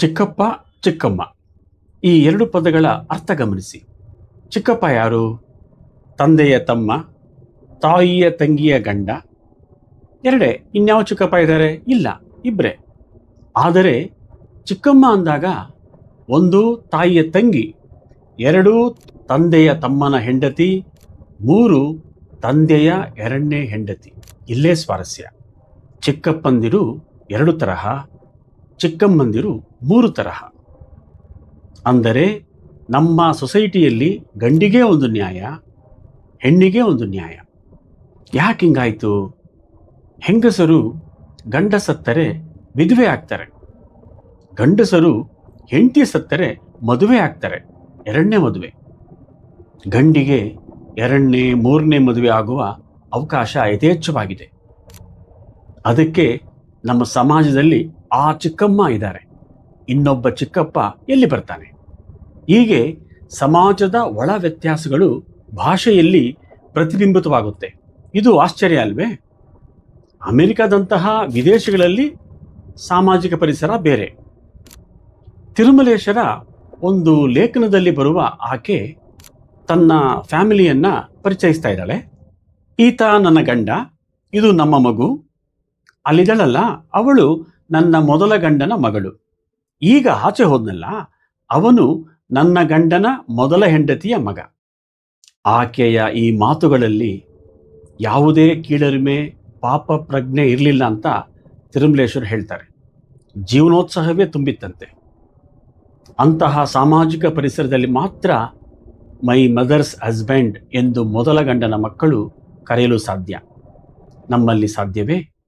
ಚಿಕ್ಕಪ್ಪ, ಚಿಕ್ಕಮ್ಮ. ಈ ಎರಡು ಪದಗಳ ಅರ್ಥ ಗಮನಿಸಿ. ಚಿಕ್ಕಪ್ಪ ಯಾರು? ತಂದೆಯ ತಮ್ಮ, ತಾಯಿಯ ತಂಗಿಯ ಗಂಡ. ಎರಡೇ, ಇನ್ಯಾವ ಚಿಕ್ಕಪ್ಪ ಇದ್ದಾರೆ? ಇಲ್ಲ ಇಬ್ಬರೇ ಆದರೆ, ಚಿಕ್ಕಮ್ಮ ಅಂದಾಗ ಒಂದು ತಾಯಿಯ ತಂಗಿ, ಎರಡು ತಂದೆಯ ತಮ್ಮನ ಹೆಂಡತಿ, ಮೂರು ತಂದೆಯ ಎರಡನೇ ಹೆಂಡತಿ. ಇಲ್ಲೇ ಸ್ವಾರಸ್ಯ. ಚಿಕ್ಕಪ್ಪಂದಿರು ಎರಡು ತರಹ ಚಿಕ್ಕಮ್ಮಂದಿರು ಮೂರು ತರಹ. ಅಂದರೆ ನಮ್ಮ ಸೊಸೈಟಿಯಲ್ಲಿ ಗಂಡಿಗೆ ಒಂದು ನ್ಯಾಯ, ಹೆಣ್ಣಿಗೆ ಒಂದು ನ್ಯಾಯ. ಯಾಕೆ ಹಿಂಗಾಯಿತು? ಹೆಂಗಸರು ಗಂಡ ಸತ್ತರೆ ವಿಧವೆ ಆಗ್ತಾರೆ. ಗಂಡಸರು ಹೆಂಡತಿ ಸತ್ತರೆ ಮದುವೆ ಆಗ್ತಾರೆ, ಎರಡನೇ ಮದುವೆ. ಗಂಡಿಗೆ ಎರಡನೇ, ಮೂರನೇ ಮದುವೆ ಆಗುವ ಅವಕಾಶ ಯಥೇಚ್ಛವಾಗಿದೆ. ಅದಕ್ಕೆ ನಮ್ಮ ಸಮಾಜದಲ್ಲಿ ಆ ಚಿಕ್ಕಮ್ಮ ಇದ್ದಾರೆ. ಇನ್ನೊಬ್ಬ ಚಿಕ್ಕಪ್ಪ ಎಲ್ಲಿ ಬರ್ತಾನೆ? ಹೀಗೆ ಸಮಾಜದ ಒಳ ವ್ಯತ್ಯಾಸಗಳು ಭಾಷೆಯಲ್ಲಿ ಪ್ರತಿಬಿಂಬಿತವಾಗುತ್ತೆ. ಇದು ಆಶ್ಚರ್ಯ ಅಲ್ವೇ? ಅಮೆರಿಕದಂತಹ ವಿದೇಶಗಳಲ್ಲಿ ಸಾಮಾಜಿಕ ಪರಿಸರ ಬೇರೆ. ತಿರುಮಲೇಶ್ವರ ಒಂದು ಲೇಖನದಲ್ಲಿ ಬರುವ ಆಕೆ ತನ್ನ ಫ್ಯಾಮಿಲಿಯನ್ನ ಪರಿಚಯಿಸ್ತಾ ಇದ್ದಾಳೆ. ಈತ ನನ್ನ ಗಂಡ, ಇದು ನಮ್ಮ ಮಗು. ಅಲ್ಲಿದಳಲ್ಲ ಅವಳು ನನ್ನ ಮೊದಲ ಗಂಡನ ಮಗಳು. ಈಗ ಆಚೆ ಹೋದ್ನಲ್ಲ, ಅವನು ನನ್ನ ಗಂಡನ ಮೊದಲ ಹೆಂಡತಿಯ ಮಗ. ಆಕೆಯ ಈ ಮಾತುಗಳಲ್ಲಿ ಯಾವುದೇ ಕೀಳರಿಮೆ, ಪಾಪ ಪ್ರಜ್ಞೆ ಇರಲಿಲ್ಲ ಅಂತ ತಿರುಮಲೇಶ್ವರ್ ಹೇಳ್ತಾರೆ. ಜೀವನೋತ್ಸಾಹವೇ ತುಂಬಿತ್ತಂತೆ. ಅಂತಹ ಸಾಮಾಜಿಕ ಪರಿಸರದಲ್ಲಿ ಮಾತ್ರ ಮೈ ಮದರ್ಸ್ ಹಸ್ಬೆಂಡ್ ಎಂದು ಮೊದಲ ಗಂಡನ ಮಕ್ಕಳು ಕರೆಯಲು ಸಾಧ್ಯ. ನಮ್ಮಲ್ಲಿ ಸಾಧ್ಯವೇ?